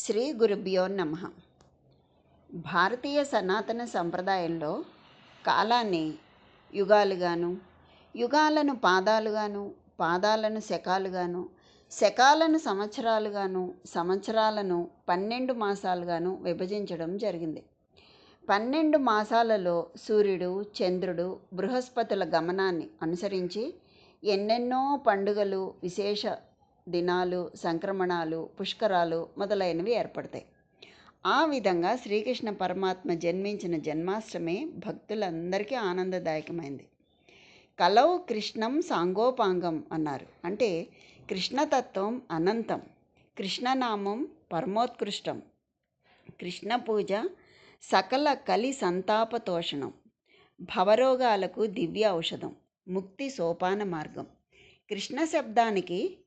శ్రీ గురుభ్యో నమ. భారతీయ సనాతన సంప్రదాయంలో కాలాన్ని యుగాలుగాను యుగాలను పాదాలుగాను పాదాలను శకాలుగాను శకాలను సంవత్సరాలుగాను సంవత్సరాలను పన్నెండు మాసాలుగాను విభజించడం జరిగింది. పన్నెండు మాసాలలో సూర్యుడు చంద్రుడు బృహస్పతుల గమనాన్ని అనుసరించి ఎన్నెన్నో పండుగలు విశేష దినాలు సంక్రమణాలు పుష్కరాలు మొదలైనవి ఏర్పడతాయి. ఆ విధంగా శ్రీకృష్ణ పరమాత్మ జన్మించిన జన్మాష్టమి భక్తులందరికీ ఆనందదాయకమైంది. కలౌ కృష్ణం సాంగోపాంగం అన్నారు. అంటే కృష్ణతత్వం అనంతం కృష్ణనామం పరమోత్కృష్టం కృష్ణ పూజ సకల కలి సంతాపతోషణం భవరోగాలకు దివ్య ఔషధం ముక్తి సోపాన మార్గం. కృష్ణ శబ్దానికి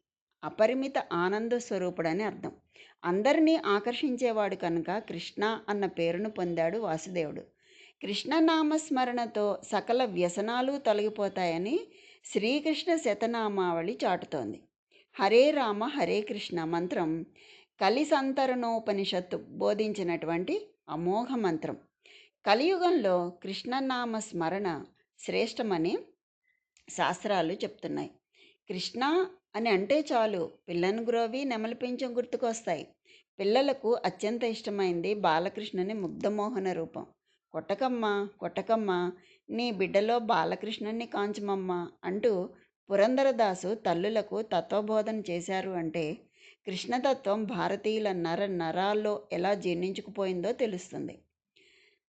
అపరిమిత ఆనంద స్వరూపుడని అర్థం. అందరినీ ఆకర్షించేవాడు కనుక కృష్ణ అన్న పేరును పొందాడు వాసుదేవుడు. కృష్ణనామస్మరణతో సకల వ్యసనాలు తొలగిపోతాయని శ్రీకృష్ణ శతనామావళి చాటుతోంది. హరే రామ హరే కృష్ణ మంత్రం కలిసంతరణోపనిషత్తు బోధించినటువంటి అమోఘ మంత్రం. కలియుగంలో కృష్ణనామ స్మరణ శ్రేష్టమని శాస్త్రాలు చెప్తున్నాయి. కృష్ణ అని అంటే చాలు. పిల్లను గ్రోవి నెమలి పింఛం గుర్తుకొస్తాయి. పిల్లలకు అత్యంత ఇష్టమైంది బాలకృష్ణుని ముగ్ధమోహన రూపం. కొట్టకమ్మ కొట్టకమ్మ నీ బిడ్డలో బాలకృష్ణుని కాంచమమ్మ అంటూ పురంధరదాసు తల్లులకు తత్వబోధన చేశారు అంటే కృష్ణతత్వం భారతీయుల నర నరాల్లో ఎలా జీర్ణించుకుపోయిందో తెలుస్తుంది.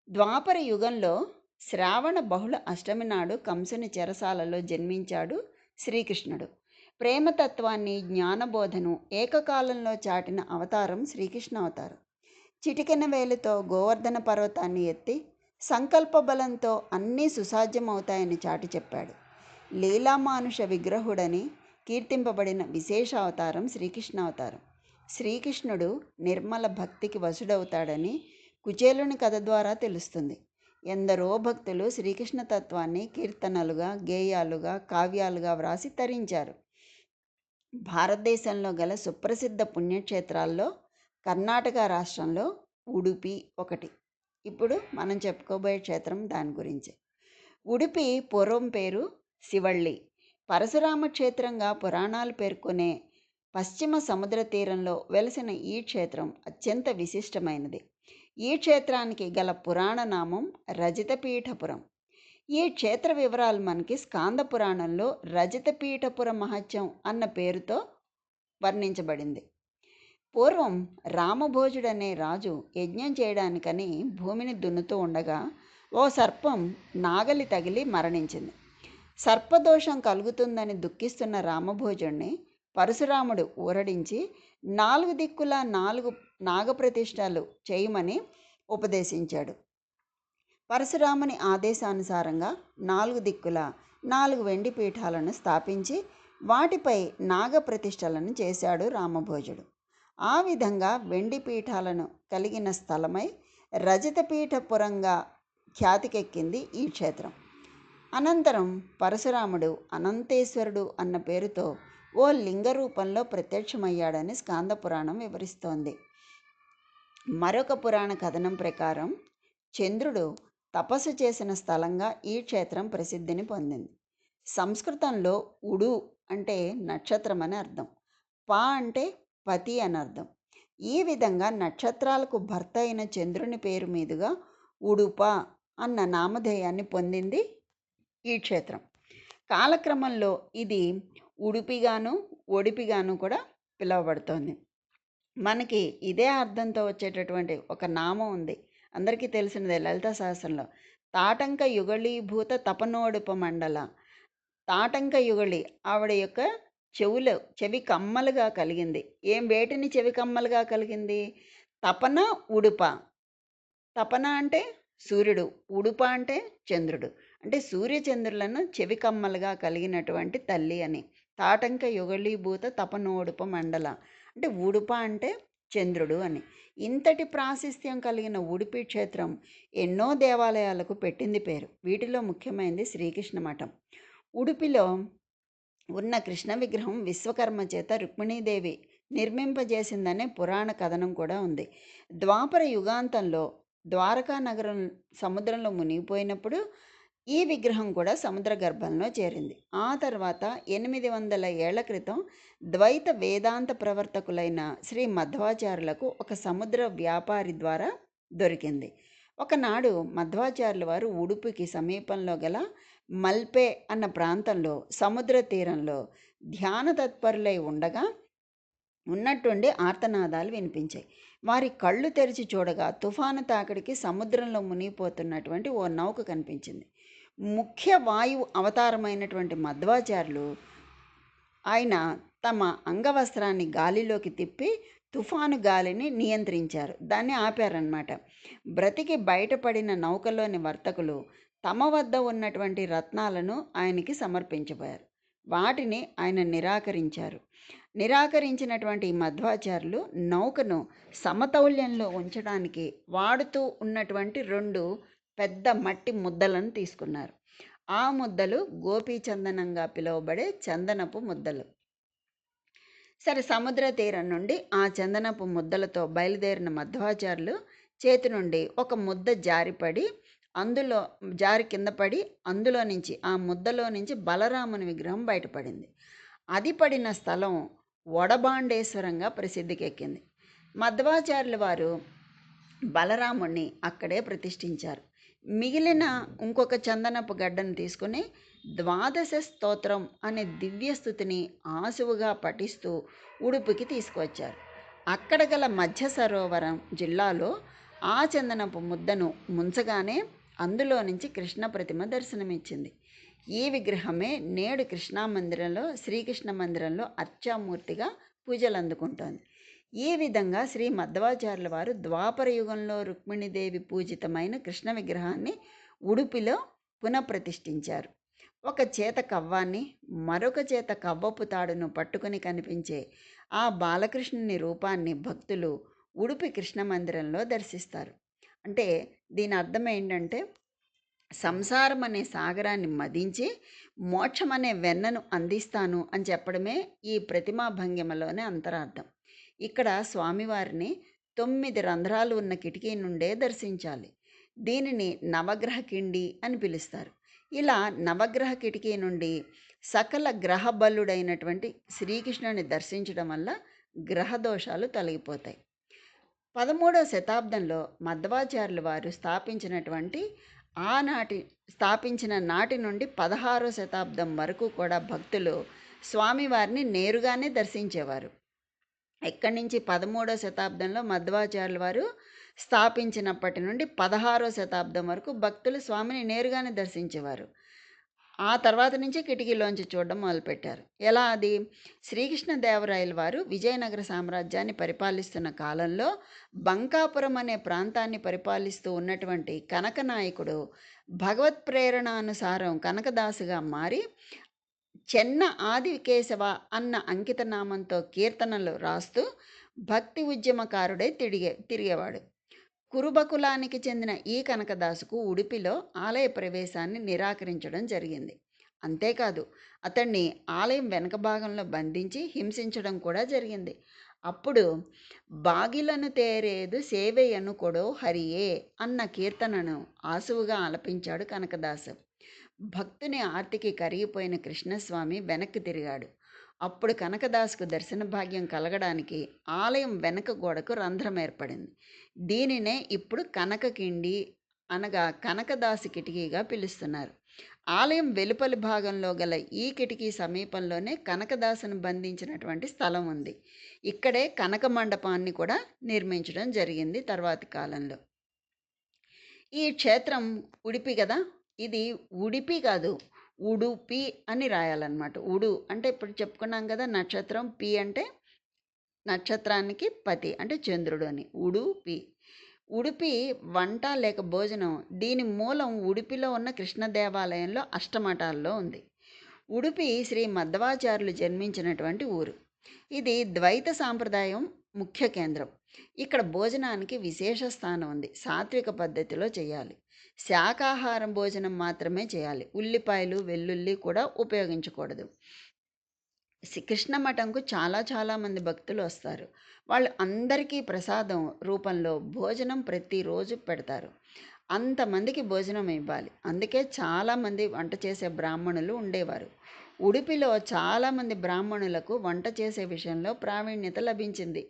ద్వాపర యుగంలో శ్రావణ బహుళ అష్టమి నాడు కంసుని చెరసాలలో జన్మించాడు శ్రీకృష్ణుడు. ప్రేమతత్వాన్ని జ్ఞానబోధను ఏకకాలంలో చాటిన అవతారం శ్రీకృష్ణ అవతారం. చిటికెన వేలుతో గోవర్ధన పర్వతాన్ని ఎత్తి సంకల్ప బలంతో అన్నీ సుసాధ్యమవుతాయని చాటి చెప్పాడు. లీలామానుష విగ్రహుడని కీర్తింపబడిన విశేష అవతారం శ్రీకృష్ణ అవతారం. శ్రీకృష్ణుడు నిర్మల భక్తికి వసుడవుతాడని కుచేలుని కథ ద్వారా తెలుస్తుంది. ఎందరో భక్తులు శ్రీకృష్ణ తత్వాన్ని కీర్తనలుగా గేయాలుగా కావ్యాలుగా వ్రాసి తరించారు. భారతదేశంలో గల సుప్రసిద్ధ పుణ్యక్షేత్రాల్లో కర్ణాటక రాష్ట్రంలో ఉడుపి ఒకటి. ఇప్పుడు మనం చెప్పుకోబోయే క్షేత్రం దాని గురించి. ఉడుపి పూర్వం పేరు శివళ్ళి. పరశురామ క్షేత్రంగా పురాణాలు పేర్కొనే పశ్చిమ సముద్ర తీరంలో వెలసిన ఈ క్షేత్రం అత్యంత విశిష్టమైనది. ఈ క్షేత్రానికి గల పురాణ నామం రజితపీఠపురం. ఈ క్షేత్ర వివరాలు మనకి స్కాంద పురాణంలో రజతపీఠపుర మహత్యం అన్న పేరుతో వర్ణించబడింది. పూర్వం రామభోజుడనే రాజు యజ్ఞం చేయడానికని భూమిని దున్నుతూ ఉండగా ఓ సర్పం నాగలి తగిలి మరణించింది. సర్పదోషం కలుగుతుందని దుఃఖిస్తున్న రామభోజుడిని పరశురాముడు ఊరడించి నాలుగు దిక్కుల నాలుగు నాగప్రతిష్టలు చేయమని ఉపదేశించాడు. పరశురాముని ఆదేశానుసారంగా నాలుగు దిక్కుల నాలుగు వెండి పీఠాలను స్థాపించి వాటిపై నాగప్రతిష్టలను చేశాడు రామభోజుడు. ఆ విధంగా వెండి పీఠాలను కలిగిన స్థలమై రజతపీఠపురంగా ఖ్యాతికెక్కింది ఈ క్షేత్రం. అనంతరం పరశురాముడు అనంతేశ్వరుడు అన్న పేరుతో ఓ లింగ రూపంలో ప్రత్యక్షమయ్యాడని స్కాంద పురాణం వివరిస్తోంది. మరొక పురాణ కథనం ప్రకారం చంద్రుడు తపస్సు చేసిన స్థలంగా ఈ క్షేత్రం ప్రసిద్ధిని పొందింది. సంస్కృతంలో ఉడు అంటే నక్షత్రం అని అర్థం. పా అంటే పతి అని అర్థం. ఈ విధంగా నక్షత్రాలకు భర్త అయిన చంద్రుని పేరు మీదుగా ఉడుప అన్న నామధేయాన్ని పొందింది ఈ క్షేత్రం. కాలక్రమంలో ఇది ఉడిపిగాను ఒడిపిగాను కూడా పిలువబడుతోంది. మనకి ఇదే అర్థంతో వచ్చేటటువంటి ఒక నామం ఉంది. అందరికీ తెలిసినదే లలిత సహస్రంలో. తాటంక యుగళీభూత తపనోడుప మండల. తాటంక యుగళి ఆవిడ యొక్క చెవులు చెవి కమ్మలుగా కలిగింది. ఏం వేటిని చెవి కమ్మలుగా కలిగింది? తపన ఉడుప. తపన అంటే సూర్యుడు ఉడుప అంటే చంద్రుడు. అంటే సూర్యచంద్రులను చెవి కమ్మలుగా కలిగినటువంటి తల్లి అని. తాటంక యుగళీభూత తపనోడుప మండల. అంటే ఉడుప అంటే చంద్రుడు అని. ఇంతటి ప్రాశస్త్యం కలిగిన ఉడిపి క్షేత్రం ఎన్నో దేవాలయాలకు పెట్టింది పేరు. వీటిలో ముఖ్యమైనది శ్రీకృష్ణ మఠం. ఉడిపిలో ఉన్న కృష్ణ విగ్రహం విశ్వకర్మ చేత రుక్మిణీదేవి నిర్మింపజేసిందనే పురాణ కథనం కూడా ఉంది. ద్వాపర యుగాంతంలో ద్వారకా నగరం సముద్రంలో మునిగిపోయినప్పుడు ఈ విగ్రహం కూడా సముద్ర గర్భంలో చేరింది. ఆ తర్వాత ఎనిమిది వందల ఏళ్ళ క్రితం ద్వైత వేదాంత ప్రవర్తకులైన శ్రీ మధ్వాచార్యులకు ఒక సముద్ర వ్యాపారి ద్వారా దొరికింది. ఒకనాడు మధ్వాచార్యుల వారు ఉడుపుకి సమీపంలో గల మల్పే అన్న ప్రాంతంలో సముద్ర తీరంలో ధ్యాన తత్పరులై ఉండగా ఉన్నట్టుండి ఆర్తనాదాలు వినిపించాయి. వారి కళ్ళు తెరిచి చూడగా తుఫాను తాకిడికి సముద్రంలో మునిగిపోతున్నటువంటి ఓ నౌక కనిపించింది. ముఖ్య వాయువు అవతారమైనటువంటి మధ్వాచార్యులు ఆయన తమ అంగవస్త్రాన్ని గాలిలోకి తిప్పి తుఫాను గాలిని నియంత్రించారు. దాన్ని ఆపారనమాట బ్రతికి బయటపడిన నౌకలోని వర్తకులు తమ వద్ద ఉన్నటువంటి రత్నాలను ఆయనకి సమర్పించబోయారు. వాటిని ఆయన నిరాకరించారు. నిరాకరించినటువంటి మధ్వాచారులు నౌకను సమతౌల్యంలో ఉంచడానికి వాడుతూ ఉన్నటువంటి రెండు పెద్ద మట్టి ముద్దలను తీసుకున్నారు. ఆ ముద్దలు గోపీచందనంగా పిలువబడే చందనపు ముద్దలు. సరే సముద్ర తీరం నుండి ఆ చందనపు ముద్దలతో బయలుదేరిన మధ్వాచారులు చేతి నుండి ఒక ముద్ద జారిపడి అందులో జారి కింద పడి అందులో నుంచి ఆ ముద్దలో నుంచి బలరాముని విగ్రహం బయటపడింది. అది పడిన స్థలం వడబాండేశ్వరంగా ప్రసిద్ధికెక్కింది. మధ్వాచార్యుల వారు బలరాముణ్ణి అక్కడే ప్రతిష్ఠించారు. మిగిలిన ఇంకొక చందనపు గడ్డను తీసుకుని ద్వాదశ స్తోత్రం అనే దివ్యస్థుతిని ఆసువుగా పఠిస్తూ ఉడుపుకి తీసుకువచ్చారు. అక్కడ గల మధ్య సరోవరం జిల్లాలో ఆ చందనపు ముద్దను ముంచగానే అందులో నుంచి కృష్ణ ప్రతిమ దర్శనమిచ్చింది. ఈ విగ్రహమే నేడు కృష్ణా మందిరంలో శ్రీకృష్ణ మందిరంలో అర్చామూర్తిగా పూజలు అందుకుంటోంది ఈ విధంగా శ్రీ మధ్వాచార్యుల వారు ద్వాపర యుగంలో రుక్మిణీదేవి పూజితమైన కృష్ణ విగ్రహాన్ని ఉడుపిలో పునఃప్రతిష్ఠించారు. ఒక చేత కవ్వాన్ని మరొక చేత కవ్వపు తాడును పట్టుకుని కనిపించే ఆ బాలకృష్ణుని రూపాన్ని భక్తులు ఉడుపి కృష్ణ మందిరంలో దర్శిస్తారు. అంటే దీని అర్థం ఏంటంటే సంసారం అనే సాగరాన్ని మదించి మోక్షం అనే వెన్నను అందిస్తాను అని చెప్పడమే ఈ ప్రతిమా భంగిమలోనే అంతరార్థం. ఇక్కడ స్వామివారిని తొమ్మిది రంధ్రాలు ఉన్న కిటికీ నుండే దర్శించాలి. దీనిని నవగ్రహ కిండి అని పిలుస్తారు. ఇలా నవగ్రహ కిటికీ నుండి సకల గ్రహ బలుడైనటువంటి శ్రీకృష్ణుని దర్శించడం వల్ల గ్రహ దోషాలు తొలగిపోతాయి. పదమూడవ శతాబ్దంలో మధ్వాచార్యుల వారు స్థాపించినటువంటి ఆనాటి స్థాపించిన నాటి నుండి పదహారో శతాబ్దం వరకు కూడా భక్తులు స్వామివారిని నేరుగానే దర్శించేవారు. ఎక్కడి నుంచి పదమూడో శతాబ్దంలో మధ్వాచార్యుల వారు స్థాపించినప్పటి నుండి పదహారో శతాబ్దం వరకు భక్తులు స్వామిని నేరుగానే దర్శించేవారు. ఆ తర్వాత నుంచి కిటికీలోంచి చూడడం మొదలుపెట్టారు. ఎలా అది? శ్రీకృష్ణదేవరాయల వారు విజయనగర సామ్రాజ్యాన్ని పరిపాలిస్తున్న కాలంలో బంకాపురం అనే ప్రాంతాన్ని పరిపాలిస్తూ ఉన్నటువంటి కనక నాయకుడు భగవత్ ప్రేరణానుసారం కనకదాసుగా మారి చెన్న ఆదికేశవ అన్న అంకిత నామంతో కీర్తనలు రాస్తూ భక్తి ఉద్యమకారుడై తిరిగే తిరిగేవాడు. కురుబకులానికి చెందిన ఈ కనకదాసుకు ఉడిపిలో ఆలయ ప్రవేశాన్ని నిరాకరించడం జరిగింది. అంతేకాదు అతన్ని ఆలయం వెనక భాగంలో బంధించి హింసించడం కూడా జరిగింది. అప్పుడు బాగిలను తేరేదు సేవయ్యను కొడో హరియే అన్న కీర్తనను ఆసువుగా ఆలపించాడు కనకదాసు. భక్తుని ఆర్తికి కరిగిపోయిన కృష్ణస్వామి వెనక్కి తిరిగాడు. అప్పుడు కనకదాసుకు దర్శన భాగ్యం కలగడానికి ఆలయం వెనక గోడకు రంధ్రం ఏర్పడింది. దీనినే ఇప్పుడు కనకకిండి అనగా కనకదాసు కిటికీగా పిలుస్తున్నారు. ఆలయం వెలుపలి భాగంలో గల ఈ కిటికీ సమీపంలోనే కనకదాసును బంధించినటువంటి స్థలం ఉంది. ఇక్కడే కనక మండపాన్ని కూడా నిర్మించడం జరిగింది తర్వాతి కాలంలో. ఈ క్షేత్రం ఉడిపి కదా? ఇది ఉడిపి కాదు ఉడుపి అని రాయాలన్నమాట. ఉడు అంటే ఇప్పుడు చెప్పుకున్నాం కదా నక్షత్రం పి అంటే నక్షత్రానికి పతి అంటే చంద్రుడు అని. ఉడుపి. ఉడిపి వంట లేక భోజనం దీని మూలం ఉడిపిలో ఉన్న కృష్ణ దేవాలయంలో అష్టమఠాల్లో ఉంది. ఉడిపి శ్రీ మధ్వాచార్యులు జన్మించినటువంటి ఊరు. ఇది ద్వైత సాంప్రదాయం ముఖ్య కేంద్రం. ఇక్కడ భోజనానికి విశేష స్థానం ఉంది. సాత్విక పద్ధతిలో చేయాలి. శాకాహారం భోజనం మాత్రమే చేయాలి ఉల్లిపాయలు వెల్లుల్లి కూడా ఉపయోగించకూడదు సి కృష్ణ మఠంకు చాలా చాలామంది భక్తులు వస్తారు. వాళ్ళు అందరికీ ప్రసాదం రూపంలో భోజనం ప్రతిరోజు పెడతారు. అంతమందికి భోజనం ఇవ్వాలి. అందుకే చాలామంది వంట చేసే బ్రాహ్మణులు ఉండేవారు. ఉడిపిలో చాలామంది బ్రాహ్మణులకు వంట చేసే విషయంలో ప్రావీణ్యత లభించింది.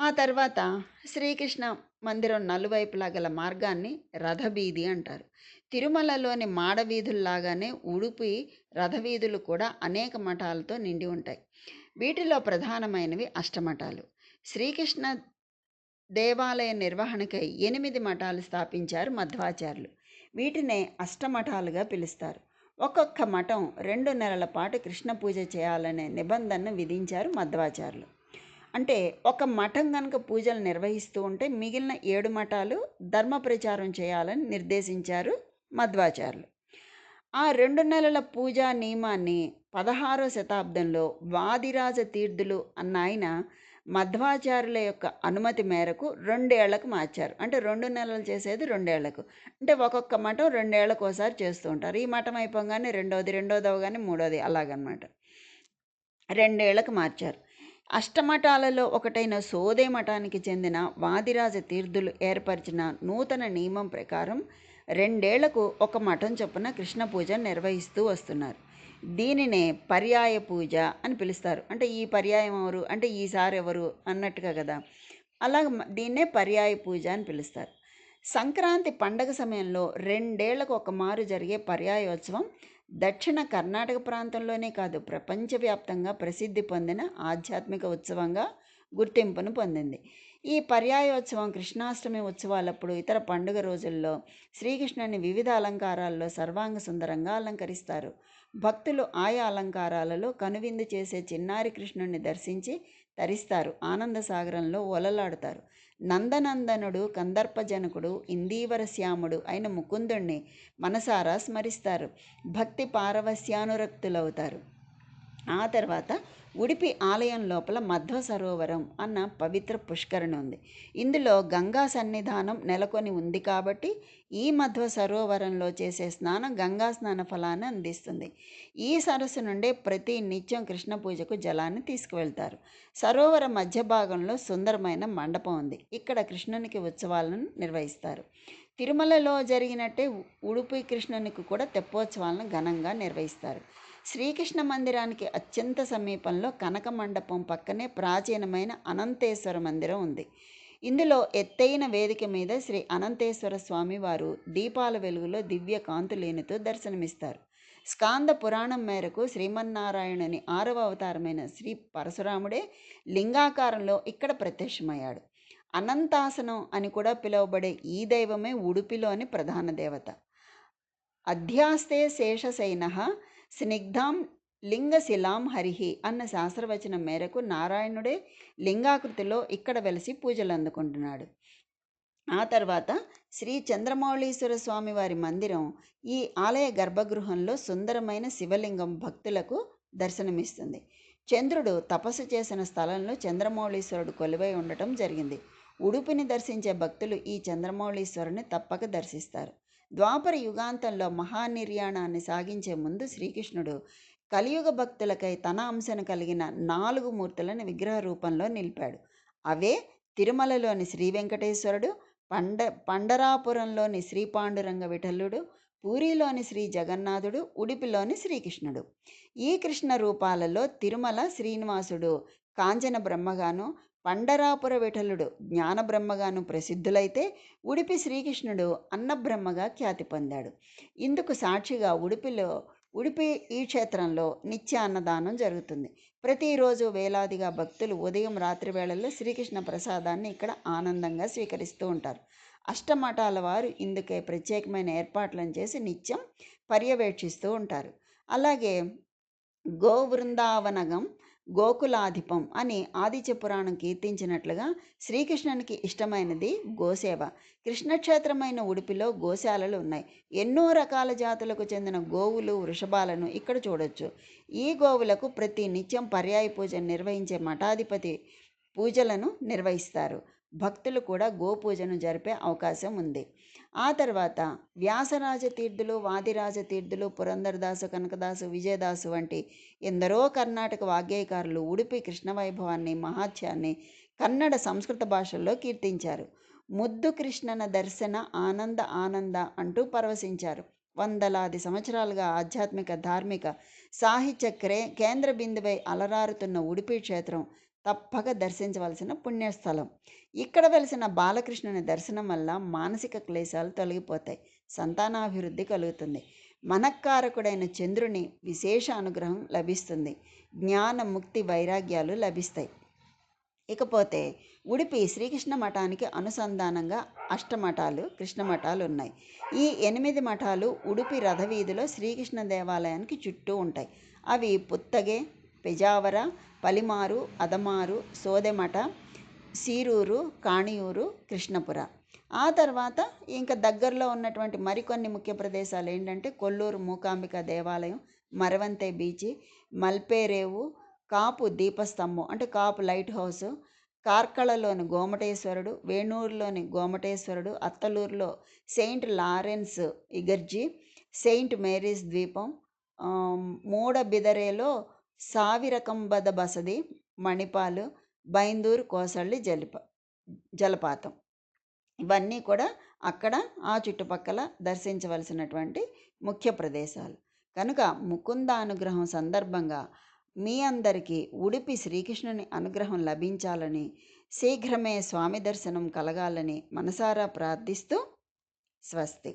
ఆ తర్వాత శ్రీకృష్ణ మందిరం నలువైపులా గల మార్గాన్ని రథబీది అంటారు. తిరుమలలోని మాడవీధుల్లాగానే ఉడుపి రథవీధులు కూడా అనేక మఠాలతో నిండి ఉంటాయి. వీటిలో ప్రధానమైనవి అష్టమఠాలు. శ్రీకృష్ణ దేవాలయ నిర్వహణకై ఎనిమిది మఠాలు స్థాపించారు మధ్వాచార్యులు. వీటినే అష్టమఠాలుగా పిలుస్తారు. ఒక్కొక్క మఠం రెండు నెలల పాటు కృష్ణ పూజ చేయాలనే నిబంధనను విధించారు మధ్వాచార్యులు. అంటే ఒక మఠం కనుక పూజలు నిర్వహిస్తూ ఉంటే మిగిలిన ఏడు మఠాలు ధర్మ ప్రచారం చేయాలని నిర్దేశించారు మధ్వాచార్యులు. ఆ రెండు నెలల పూజా నియమాన్ని 16వ శతాబ్దంలో వాదిరాజ తీర్థులు అన్న ఆయన మధ్వాచారుల యొక్క అనుమతి మేరకు రెండేళ్ళకు మార్చారు. అంటే రెండు నెలలు చేసేది రెండేళ్ళకు అంటే ఒక్కొక్క మఠం రెండేళ్ళకు ఒకసారి చేస్తూ ఉంటారు. ఈ మఠం అయిపోగానే రెండోది, రెండోది అవగానే మూడోది అలాగనమాట. రెండేళ్ళకు మార్చారు. అష్టమఠాలలో ఒకటైన సోదే మఠానికి చెందిన వాదిరాజ తీర్థులు ఏర్పరిచిన నూతన నియమం ప్రకారం రెండేళ్ళకు ఒక మఠం చొప్పున కృష్ణ పూజ నిర్వహిస్తూ వస్తున్నారు. దీనినే పర్యాయ పూజ అని పిలుస్తారు. అంటే ఈ పర్యాయం ఎవరు? అంటే ఈసారి ఎవరు? అన్నట్టుగా కదా! అలాగ దీన్నే పర్యాయ పూజ అని పిలుస్తారు. సంక్రాంతి పండగ సమయంలో రెండేళ్ళకు ఒకమారు జరిగే పర్యాయోత్సవం దక్షిణ కర్ణాటక ప్రాంతంలోనే కాదు ప్రపంచవ్యాప్తంగా ప్రసిద్ధి పొందిన ఆధ్యాత్మిక ఉత్సవంగా గుర్తింపును పొందింది. ఈ పర్యాయోత్సవం కృష్ణాష్టమి ఉత్సవాలప్పుడు, ఇతర పండుగ రోజుల్లో శ్రీకృష్ణుని వివిధ అలంకారాల్లో సర్వాంగ సుందరంగా అలంకరిస్తారు. భక్తులు ఆయా అలంకారాలలో కనువిందు చేసే చిన్నారి కృష్ణుణ్ణి దర్శించి తరిస్తారు. ఆనంద సాగరంలో ఓలలాడుతారు. నందనందనుడు, కందర్పజనకుడు, ఇందీవరశ్యాముడు అయిన ముకుందుణ్ణి మనసారా స్మరిస్తారు. భక్తి పారవస్యానురక్తులవుతారు. ఆ తర్వాత ఉడిపి ఆలయం లోపల మధ్వ సరోవరం అన్న పవిత్ర పుష్కరిణి ఉంది. ఇందులో గంగా సన్నిధానం నెలకొని ఉంది కాబట్టి ఈ మధ్వ సరోవరంలో చేసే స్నానం గంగా స్నాన ఫలాన్ని అందిస్తుంది. ఈ సరస్సు నుండే ప్రతి నిత్యం కృష్ణ పూజకు జలాన్ని తీసుకువెళ్తారు. సరోవర మధ్య భాగంలో సుందరమైన మండపం ఉంది. ఇక్కడ కృష్ణునికి ఉత్సవాలను నిర్వహిస్తారు. తిరుమలలో జరిగినట్టే ఉడుపి కృష్ణునికి కూడా తెప్పోత్సవాలను ఘనంగా నిర్వహిస్తారు. శ్రీకృష్ణ మందిరానికి అత్యంత సమీపంలో కనక మండపం పక్కనే ప్రాచీనమైన అనంతేశ్వర మందిరం ఉంది. ఇందులో ఎత్తైన వేదిక మీద శ్రీ అనంతేశ్వర స్వామివారు దీపాల వెలుగులో దివ్య కాంతులేనితో దర్శనమిస్తారు. స్కాంద పురాణం మేరకు శ్రీమన్నారాయణుని ఆరవ అవతారమైన శ్రీ పరశురాముడే లింగాకారంలో ఇక్కడ ప్రత్యక్షమయ్యాడు. అనంతాసనం అని కూడా పిలువబడే ఈ దైవమే ఉడుపిలోని ప్రధాన దేవత. అధ్యాస్తే శేషసైన స్నిగ్ధాం లింగశిలాం హరిహి అన్న శాస్త్రవచనం మేరకు నారాయణుడే లింగాకృతిలో ఇక్కడ వెలసి పూజలు అందుకుంటున్నాడు ఆ తర్వాత శ్రీ చంద్రమౌళీశ్వర స్వామివారి మందిరం ఈ ఆలయ గర్భగృహంలో సుందరమైన శివలింగం భక్తులకు దర్శనమిస్తుంది. చంద్రుడు తపస్సు చేసిన స్థలంలో చంద్రమౌళీశ్వరుడు కొలువై ఉండటం జరిగింది. ఉడుపిని దర్శించే భక్తులు ఈ చంద్రమౌళీశ్వరుని తప్పక దర్శిస్తారు. ద్వాపర యుగాంతంలో మహానిర్యాణాన్ని సాగించే ముందు శ్రీకృష్ణుడు కలియుగ భక్తులకై తన అంశను కలిగిన నాలుగు మూర్తులను విగ్రహ రూపంలో నిలిపాడు. అవే తిరుమలలోని శ్రీ వెంకటేశ్వరుడు పండ పండరాపురంలోని శ్రీ పాండురంగ విఠలుడు, పూరిలోని శ్రీ జగన్నాథుడు, ఉడిపిలోని శ్రీకృష్ణుడు. ఈ కృష్ణ రూపాలలో తిరుమల శ్రీనివాసుడు కాంచన బ్రహ్మగాను, పండరాపుర విఠలుడు జ్ఞానబ్రహ్మగాను ప్రసిద్ధులైతే ఉడిపి శ్రీకృష్ణుడు అన్నబ్రహ్మగా ఖ్యాతి పొందాడు. ఇందుకు సాక్షిగా ఉడిపిలో ఉడిపి ఈ క్షేత్రంలో నిత్య అన్నదానం జరుగుతుంది. ప్రతిరోజు వేలాదిగా భక్తులు ఉదయం, రాత్రి వేళల్లో శ్రీకృష్ణ ప్రసాదాన్ని ఇక్కడ ఆనందంగా స్వీకరిస్తూ ఉంటారు. అష్టమఠాల వారు ఇందుకే ప్రత్యేకమైన ఏర్పాట్లను చేసి నిత్యం పర్యవేక్షిస్తూ ఉంటారు. అలాగే గోవృందావనగం గోకులాధిపం అని ఆదిత్య పురాణం కీర్తించినట్లుగా శ్రీకృష్ణునికి ఇష్టమైనది గోసేవ. కృష్ణక్షేత్రమైన ఉడిపిలో గోశాలలు ఉన్నాయి. ఎన్నో రకాల జాతులకు చెందిన గోవులు, వృషభాలను ఇక్కడ చూడొచ్చు. ఈ గోవులకు ప్రతి నిత్యం పర్యాయ పూజ నిర్వహించే మఠాధిపతి పూజలను నిర్వహిస్తారు. భక్తులు కూడా గోపూజను జరిపే అవకాశం ఉంది ఆ తర్వాత వ్యాసరాజ తీర్థులు వాదిరాజ తీర్థులు పురందరదాసు కనకదాసు విజయదాసు వంటి ఎందరో కర్ణాటక వాగ్గేయకారులు ఉడిపి కృష్ణ వైభవాన్ని మహాత్యాన్ని కన్నడ సంస్కృత భాషల్లో కీర్తించారు. ముద్దు కృష్ణన దర్శన ఆనంద ఆనంద అంటూ పరవశించారు. వందలాది సంవత్సరాలుగా ఆధ్యాత్మిక ధార్మిక సాహిత్య క్రే కేంద్ర బిందువై అలరారుతున్న ఉడిపి క్షేత్రం తప్పక దర్శించవలసిన పుణ్యస్థలం. ఇక్కడ వెలిసిన బాలకృష్ణుని దర్శనం వల్ల మానసిక క్లేశాలు తొలగిపోతాయి. సంతానాభివృద్ధి కలుగుతుంది. మనక్కారకుడైన చంద్రుని విశేష అనుగ్రహం లభిస్తుంది. జ్ఞాన ముక్తి వైరాగ్యాలు లభిస్తాయి. ఇకపోతే ఉడిపి శ్రీకృష్ణ మఠానికి అనుసంధానంగా అష్టమఠాలు కృష్ణ మఠాలు ఉన్నాయి. ఈ ఎనిమిది మఠాలు ఉడిపి రథవీధిలో శ్రీకృష్ణ దేవాలయానికి చుట్టూ ఉంటాయి. అవి పుత్తగే పెజావర పలిమారు అదమారు సోదెమఠ సీరూరు కాణియూరు కృష్ణపుర. ఆ తర్వాత ఇంకా దగ్గరలో ఉన్నటువంటి మరికొన్ని ముఖ్య ప్రదేశాలు ఏంటంటే కొల్లూరు మూకాంబిక దేవాలయం మరవంతే బీచ్ మల్పేరేవు కాపు దీపస్తంభం అంటే కాపు లైట్ హౌస్ కార్కళలోని గోమటేశ్వరుడు వేణూరులోని గోమటేశ్వరుడు అత్తలూరులో సెయింట్ లారెన్స్ ఇగర్జీ సెయింట్ మేరీస్ ద్వీపం మూడబిదరేలో సావిరకంబద బసది మణిపాలు బైందూరు కోసళ్ళి జలిప జలపాతం. ఇవన్నీ కూడా అక్కడ ఆ చుట్టుపక్కల దర్శించవలసినటువంటి ముఖ్య ప్రదేశాలు. కనుక ముకుంద అనుగ్రహం సందర్భంగా మీ అందరికీ ఉడిపి శ్రీకృష్ణుని అనుగ్రహం లభించాలని శీఘ్రమే స్వామి దర్శనం కలగాలని మనసారా ప్రార్థిస్తూ స్వస్తి.